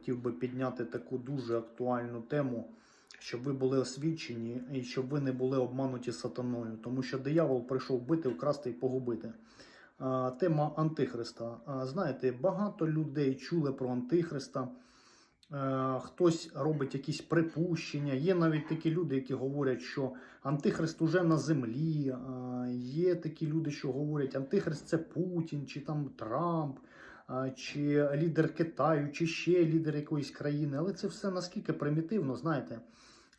Хотів би підняти таку дуже актуальну тему, щоб ви були освічені і щоб ви не були обмануті сатаною, тому що диявол прийшов бити, вкрасти і погубити. Тема Антихриста. Знаєте, багато людей чули про Антихриста. Хтось робить якісь припущення. Є навіть такі люди, які говорять, що Антихрист уже на землі. Є такі люди, що говорять, Антихрист це Путін чи там Трамп чи лідер Китаю, чи ще лідер якоїсь країни. Але це все наскільки примітивно, знаєте.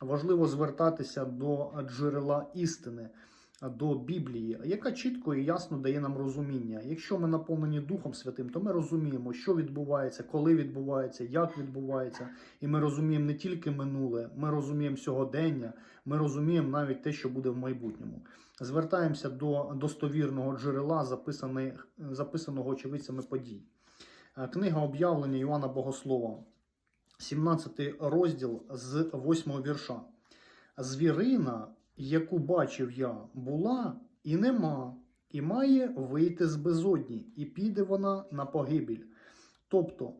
Важливо звертатися до джерела істини, до Біблії, яка чітко і ясно дає нам розуміння. Якщо ми наповнені Духом Святим, то ми розуміємо, що відбувається, коли відбувається, як відбувається. І ми розуміємо не тільки минуле, ми розуміємо сьогодення, ми розуміємо навіть те, що буде в майбутньому. Звертаємося до достовірного джерела, записаних- записаного очевидцями подій. Е, Книга об'явлення Іоанна Богослова, 17 розділ з 8 вірша. Звірина, яку бачив я, була і нема, і має вийти з безодні, і піде вона на погибіль. Тобто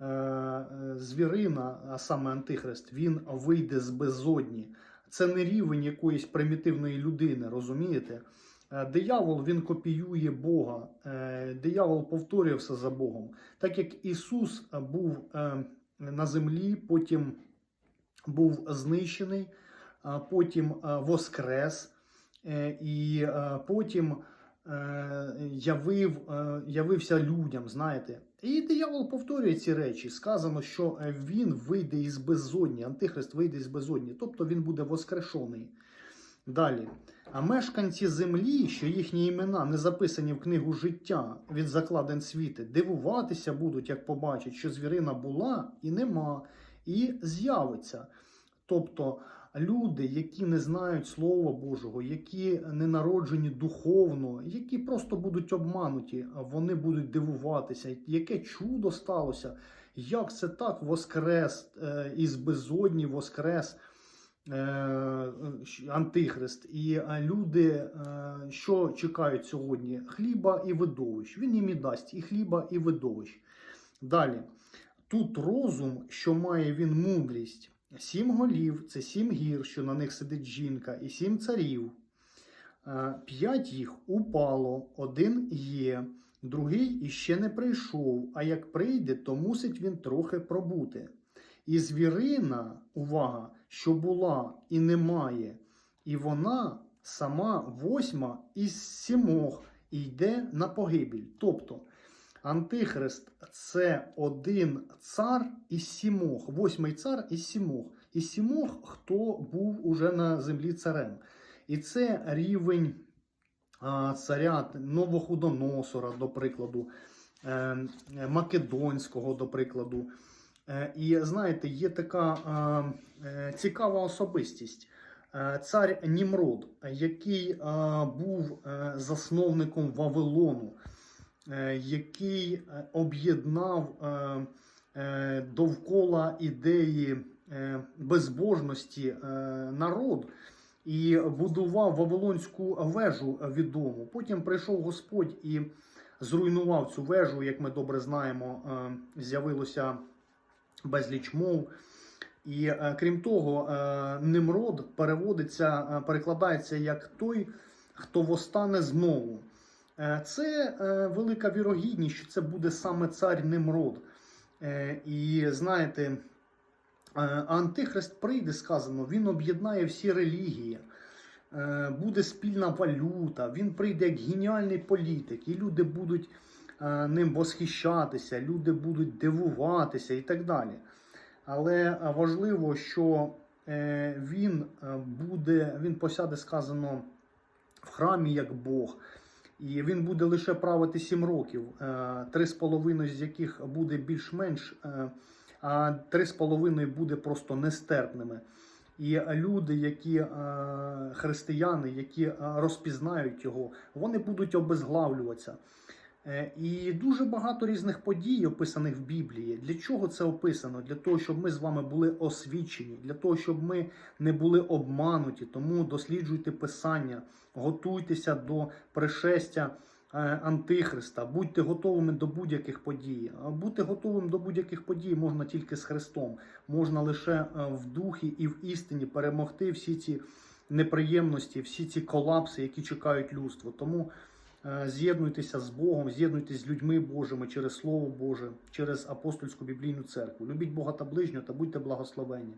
е, звірина, а саме Антихрист, він вийде з безодні. Це не рівень якоїсь примітивної людини, розумієте? Е, Диявол він копіює Бога, Е, диявол повторює все за Богом. Так як Ісус був е, на землі, потім був знищений, потім воскрес, і потім явив, явився людям, знаєте. І диявол повторює ці речі. Сказано, що він вийде із безодні, антихрист вийде із безодні, тобто він буде воскрешений. Далі. А мешканці землі, що їхні імена не записані в книгу життя від закладен світи, дивуватися будуть, як побачать, що звірина була і нема, і з'явиться. Тобто люди, які не знають Слова Божого, які не народжені духовно, які просто будуть обмануті, вони будуть дивуватися, яке чудо сталося, як це так воскрес е, із безодні, воскрес е, Антихрист. І е, люди, е, що чекають сьогодні? Хліба і видовищ. Він їм і дасть і хліба, і видовищ. Далі. Тут розум, що має він мудрість. Сім голів це сім гір, що на них сидить жінка, і сім царів. Е, П'ять їх упало, один є, другий іще не прийшов, а як прийде, то мусить він трохи пробути. І звірина, увага, що була і немає, і вона сама восьма із сімох і йде на погибіль. Тобто Антихрист це один цар із сімох, восьмий цар із сімох. Із сімох, хто був уже на землі царем. І це рівень царя Новохудоносора, до прикладу, е, е, Македонського, до прикладу. Е, І знаєте, є така е, е, цікава особистість. Цар Німрод, який був засновником Вавилону, який об'єднав довкола ідеї безбожності народ і будував Вавилонську вежу відому. Потім прийшов Господь і зруйнував цю вежу, як ми добре знаємо, з'явилося безліч мов. І е, крім того, е, Немрод переводиться, е, перекладається як той, хто востане знову. Це велика вірогідність, що це буде саме цар Немрод. І знаєте, Антихрист прийде, сказано, він об'єднає всі релігії. Буде спільна валюта, він прийде як геніальний політик, і люди будуть ним восхищатися, люди будуть дивуватися і так далі. Але е, важливо, що е, він е, буде, він посяде, сказано, в храмі як Бог. І він буде лише правити сім років, е, три з половиною з яких буде більш-менш, е, а три з половиною буде просто нестерпними. І люди, які е, християни, які е, розпізнають його, вони будуть обезглавлюватися. Е, І дуже багато різних подій описаних в Біблії. Для чого це описано? Для того, щоб ми з вами були освічені, для того, щоб ми не були обмануті. Тому досліджуйте писання, готуйтеся до пришестя е, Антихриста. Будьте готовими до будь-яких подій. Бути готовим до будь-яких подій можна тільки з Христом. Можна лише е, в духі і в істині перемогти всі ці неприємності, всі ці колапси, які чекають людство. Тому з'єднуйтеся з Богом, з'єднуйтесь з людьми Божими через Слово Боже, через апостольську біблійну церкву. Любіть Бога та ближнього та будьте благословені.